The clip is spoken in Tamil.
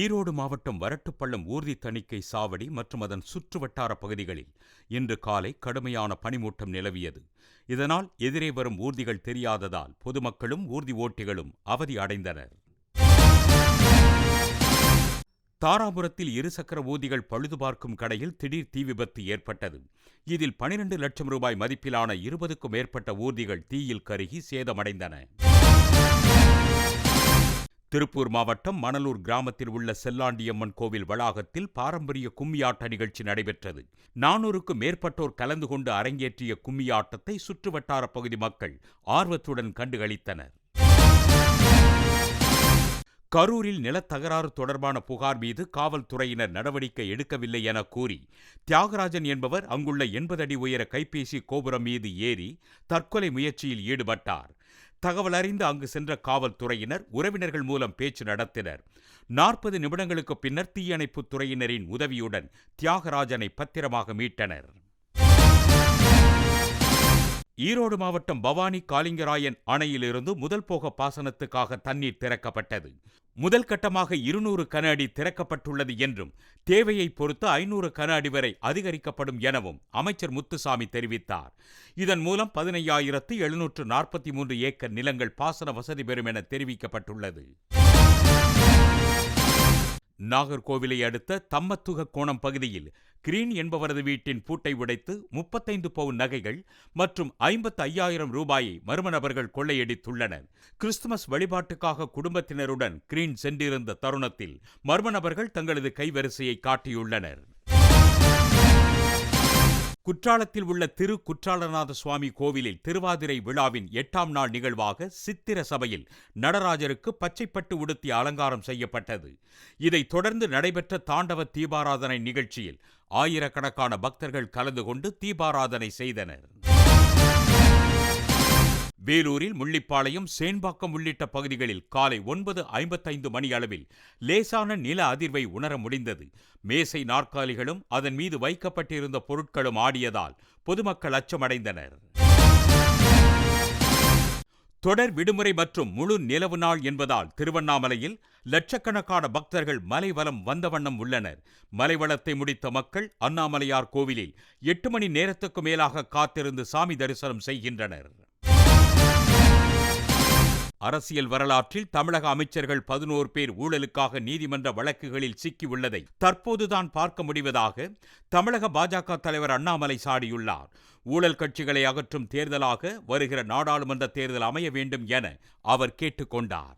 ஈரோடு மாவட்டம் வரட்டுப்பள்ளம் ஊர்தி தணிக்கை சாவடி மற்றும் அதன் சுற்றுவட்டார பகுதிகளில் இன்று காலை கடுமையான பனிமூட்டம் நிலவியது. இதனால் எதிரே வரும் ஊர்திகள் தெரியாததால் பொதுமக்களும் ஊர்தி ஓட்டிகளும் அவதி அடைந்தனர். தாராபுரத்தில் இருசக்கர ஊர்திகள் பழுது பார்க்கும் கடையில் திடீர் தீ விபத்து ஏற்பட்டது. இதில் பனிரெண்டு லட்சம் ரூபாய் மதிப்பிலான இருபதுக்கும் மேற்பட்ட ஊர்திகள் தீயில் கருகி சேதமடைந்தன. திருப்பூர் மாவட்டம் மணலூர் கிராமத்தில் உள்ள செல்லாண்டியம்மன் கோவில் வளாகத்தில் பாரம்பரிய கும்மியாட்ட நிகழ்ச்சி நடைபெற்றது. நானூறுக்கும் மேற்பட்டோர் கலந்து கொண்டு அரங்கேற்றிய கும்மியாட்டத்தை சுற்றுவட்டார பகுதி மக்கள் ஆர்வத்துடன் கண்டுகளித்தனர். கரூரில் நிலத்தகராறு தொடர்பான புகார் மீது காவல்துறையினர் நடவடிக்கை எடுக்கவில்லை என கூறி தியாகராஜன் என்பவர் அங்குள்ள எண்பது அடி உயர கைபேசி கோபுரம் மீது ஏறி தற்கொலை முயற்சியில் ஈடுபட்டார். தகவல் அறிந்து அங்கு சென்ற காவல்துறையினர் உறவினர்கள் மூலம் பேச்சு நடத்தினர். நாற்பது நிமிடங்களுக்கு பின்னர் தீயணைப்புத் துறையினரின் உதவியுடன் தியாகராஜனை பத்திரமாக மீட்டனர். ஈரோடு மாவட்டம் பவானி காளிங்கராயன் அணையிலிருந்து முதல் போக பாசனத்துக்காக தண்ணீர் திறக்கப்பட்டது. முதல் கட்டமாக இருநூறு கன அடி திறக்கப்பட்டுள்ளது என்றும் தேவையை பொறுத்து ஐநூறு கன அடி வரை அதிகரிக்கப்படும் எனவும் அமைச்சர் முத்துசாமி தெரிவித்தார். இதன் மூலம் பதினையாயிரத்து எழுநூற்று நாற்பத்தி மூன்று ஏக்கர் நிலங்கள் பாசன வசதி பெறும் என தெரிவிக்கப்பட்டுள்ளது. நாகர்கோவிலை அடுத்த தம்மத்துக கோணம் பகுதியில் கிரீன் என்பவரது வீட்டின் பூட்டை உடைத்து முப்பத்தைந்து பவுன் நகைகள் மற்றும் ஐம்பத்து ஐயாயிரம் ரூபாயை மர்ம நபர்கள் கொள்ளையடித்துள்ளனர். கிறிஸ்துமஸ் வழிபாட்டுக்காக குடும்பத்தினருடன் கிரீன் சென்றிருந்த தருணத்தில் மர்ம நபர்கள் தங்களது கைவரிசையை காட்டியுள்ளனர். குற்றாலத்தில் உள்ள திரு குற்றாலநாத சுவாமி கோவிலில் திருவாதிரை விழாவின் எட்டாம் நாள் நிகழ்வாக சித்திர சபையில் நடராஜருக்கு பச்சைப்பட்டு உடுத்தி அலங்காரம் செய்யப்பட்டது. இதைத் தொடர்ந்து நடைபெற்ற தாண்டவ தீபாராதனை நிகழ்ச்சியில் ஆயிரக்கணக்கான பக்தர்கள் கலந்து கொண்டு தீபாராதனை செய்தனர். வேலூரில் முள்ளிப்பாளையம் சேன்பாக்கம் உள்ளிட்ட பகுதிகளில் காலை ஒன்பது ஐம்பத்தைந்து மணி அளவில் லேசான நில அதிர்வை உணர முடிந்தது. மேசை நாற்காலிகளும் அதன் மீது வைக்கப்பட்டிருந்த பொருட்களும் ஆடியதால் பொதுமக்கள் அச்சமடைந்தனர். தொடர் விடுமுறை மற்றும் முழு நிலவு நாள் என்பதால் திருவண்ணாமலையில் லட்சக்கணக்கான பக்தர்கள் மலைவலம் வந்த வண்ணம் உள்ளனர். மலைவளத்தை முடித்த மக்கள் அண்ணாமலையார் கோவிலில் எட்டு மணி நேரத்துக்கு மேலாக காத்திருந்து சாமி தரிசனம் செய்கின்றனர். அரசியல் வரலாற்றில் தமிழக அமைச்சர்கள் பதினோரு பேர் ஊழலுக்காக நீதிமன்ற வழக்குகளில் சிக்கியுள்ளதை தற்போதுதான் பார்க்க முடிவதாக தமிழக பாஜக தலைவர் அண்ணாமலை சாடியுள்ளார். ஊழல் கட்சிகளை அகற்றும் தேர்தலாக வருகிற நாடாளுமன்ற தேர்தல் அமைய வேண்டும் என அவர் கேட்டுக்கொண்டார்